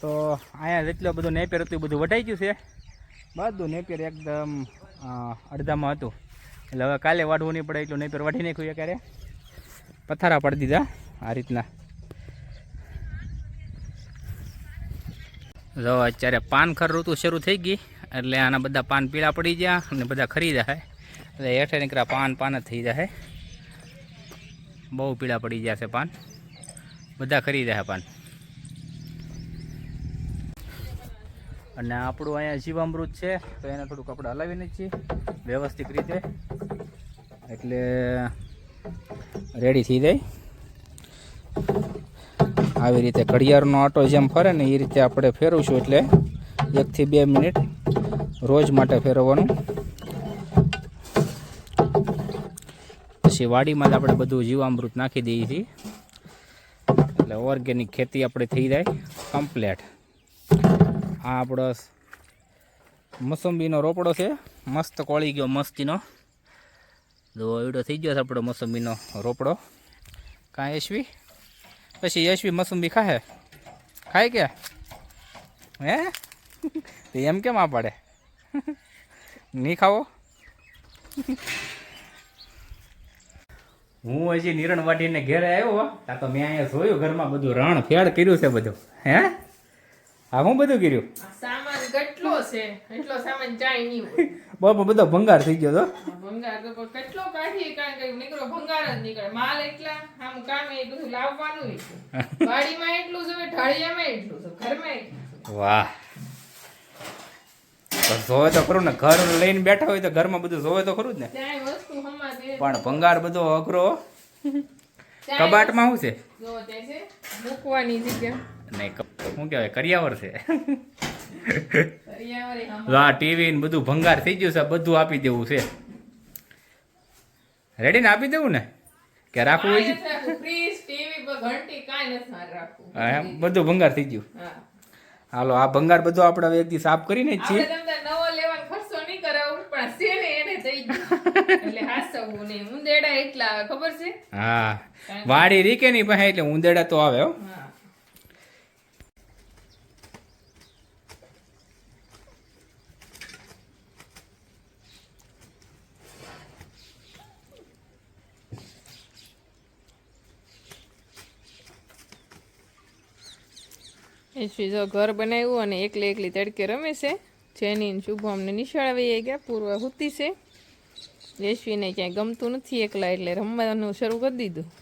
તો અહીંયા જેટલો બધું નેપિયર હતું એ બધું વટાઈ ગયું છે. બધું નેપિયર એકદમ અડધામાં હતું. એટલે હવે કાલે વાઢવું નહીં પડે, એટલું નેપિયર વાઢી નાખ્યું ક્યારે પથારા પાડી દીધા આ રીતના. જો, અત્યારે પાનખર ઋતુ શરૂ થઈ ગઈ. એટલે આના બધા પાન પીળા પડી ગયા અને બધા ખરી જાય. એટલે હેઠે નીકળ્યા પાન પાન જ થઈ જાય. બહુ પીળા પડી ગયા છે પાન. બધા ખરી જાય પાન. અને આપણું અહીંયા જીવામૃત છે, તો એને થોડુંક કપડાં હલાવીને છીએ વ્યવસ્થિત રીતે. એટલે રેડી થઈ જાય. આવી રીતે ઘડિયાળનો આટો જેમ ફરે ને એ રીતે આપણે ફેરવશું એટલે એકથી બે મિનિટ રોજ માટે ફેરવવાનું. પછી વાડીમાં જ આપણે બધું જીવામૃત નાખી દઈએ છીએ. એટલે ઓર્ગેનિક ખેતી આપણે થઈ જાય કમ્પ્લેટ આ આપણો મોસંબીનો રોપડો છે. મસ્ત કોળી ગયો મસ્તીનો. જો એવડો થઈ ગયો છે આપણો મોસંબીનો રોપડો. કાં યશવી? પછી યશવી મોસંબી ખાહે? ખાય કે? હે? એમ કેમ આ પાડે? નહીં ખાવો? હું હજી નિરણ વાટીને ઘેરે આવ્યો તો મેં અહીંયા જોયું ઘરમાં બધું રણ ફેડ કર્યું છે બધું. હે? હા હું બધું કર્યું? સામાન કેટલો છે? એટલો સામાન જાય નહીં બાપા બધો ભંગાર થઈ ગયો તો? ભંગાર તો કેટલો કાઢી કારણ કે નીકળો ભંગાર જ નીકળે. માલ એટલા આમ કામે એ બધું લાવવાનું વાડીમાં એટલું જોવે ઢાળિયામાં એટલું છે ઘરમાં વાહ. જોવે તો ખરું ને ઘર લઈને બેઠા હોય તો ઘરમાં બધું જોવે તો ખરું જ ને. પણ ભંગાર બધો અઘરો કબાટમાં શું છે? છે મૂકવાની જગ્યા. ક- શું કહેવાય? કરિયાવર છે. આ ટીવી ને બધું ભંગાર થઈ ગયું છે બધું આપી દેવું છે. રેડી ને આપી દેવું ને? કે રાખવું હોય છે? હા, બધું ભંગાર થઈ ગયું. હાલો આ ભંગાર બધું આપણે એક દિવસ સાફ કરીને જ છીએ. હા. વાડી રીકે નહીં પાસે એટલે ઉંદેડા તો આવે હો હા એસવી જો ઘર બનાવ્યું અને એકલી એકલી તડકે રમે છે. જેની શુભમને શુભમ નિશાળ વહી ગયા. પૂર્વ હુતી છે. યશવીને ક્યાંય ગમતું નથી. એકલા એટલે રમવાનું શરૂ કરી દીધું.